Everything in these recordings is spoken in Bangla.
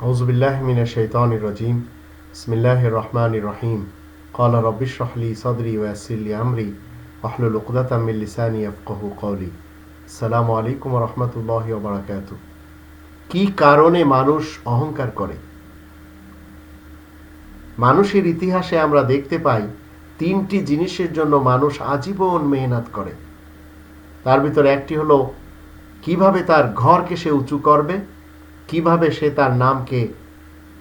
أعوذ بالله من الشيطان الرجيم بسم الله الرحمن الرحيم قال رب اشرح لي صدري ويسر لي أمري واحلل عقدة من لساني يفقهوا قولي السلام عليكم ورحمة الله وبركاته কি কারণে মানুষ অহংকার করে মানুষের ইতিহাসে আমরা দেখতে পাই তিনটি জিনিসের জন্য মানুষ আজীবন মেহনত করে তার ভিতরে একটি হলো কিভাবে তার ঘরকে সে উঁচু করবে কীভাবে সে তার নামকে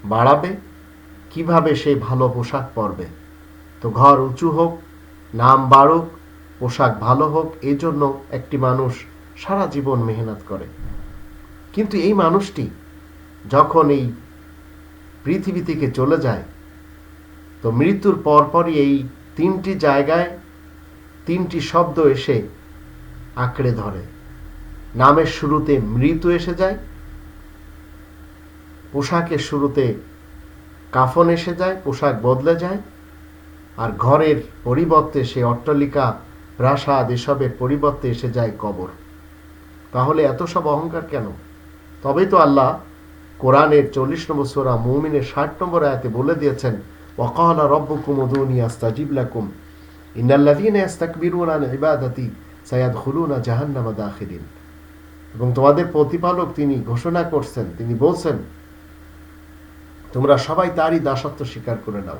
বাড়াবে? কীভাবে সে ভালো পোশাক পরবে? তো ঘর উঁচু হোক, নাম বাড়ুক, পোশাক ভালো হোক এই জন্য একটি মানুষ সারা জীবন মেহনত করে। কিন্তু এই মানুষটি যখন এই পৃথিবী থেকে চলে যায়, তো মৃত্যুর পরপরই এই তিনটি জায়গায় তিনটি শব্দ এসে আঁকড়ে ধরে। নামের শুরুতে মৃত্যু এসে যায় পোশাকের শুরুতে কাফন এসে যায়, পোশাক বদলে যায় আর ঘরের পরিবর্তে সে অট্টালিকা, প্রাসাদ এসবের পরিবর্তে এসে যায় কবর। তাহলে এত সব অহংকার কেন? তবেই তো আল্লাহ কোরআনের চল্লিশ নম্বর সোরা মৌমিনের ষাট নম্বর আয়াতে বলে দিয়েছেন, ওয়াকালা রব্বুকুম উদুনি আস্তাজিব লাকুম। ইন্নাল্লাযীনা ইস্তাকবিরুনা আন ইবাদাতি সায়াদখুলুনা জাহান্নামা দাখিলিন এবং তোমাদের প্রতিপালক তিনি ঘোষণা করছেন, তিনি বলছেন তোমরা সবাই তারই দাসত্ব স্বীকার করে নাও।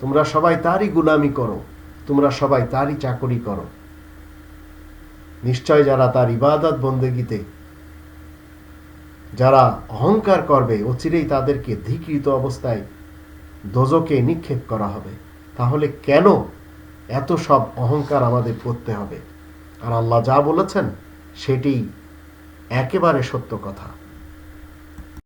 তোমরা সবাই তারই গুলামি করো। তোমরা সবাই তারই চাকরি করো। নিশ্চয় যারা তার ইবাদত বন্দেগিতে, যারা অহংকার করবে, অচিরেই তাদেরকে ধিকৃত অবস্থায় দোজকে নিক্ষেপ করা হবে। তাহলে কেন এত সব অহংকার আমাদের করতে হবে? আর আল্লাহ যা বলেছেন, সেটি একেবারে সত্য কথা।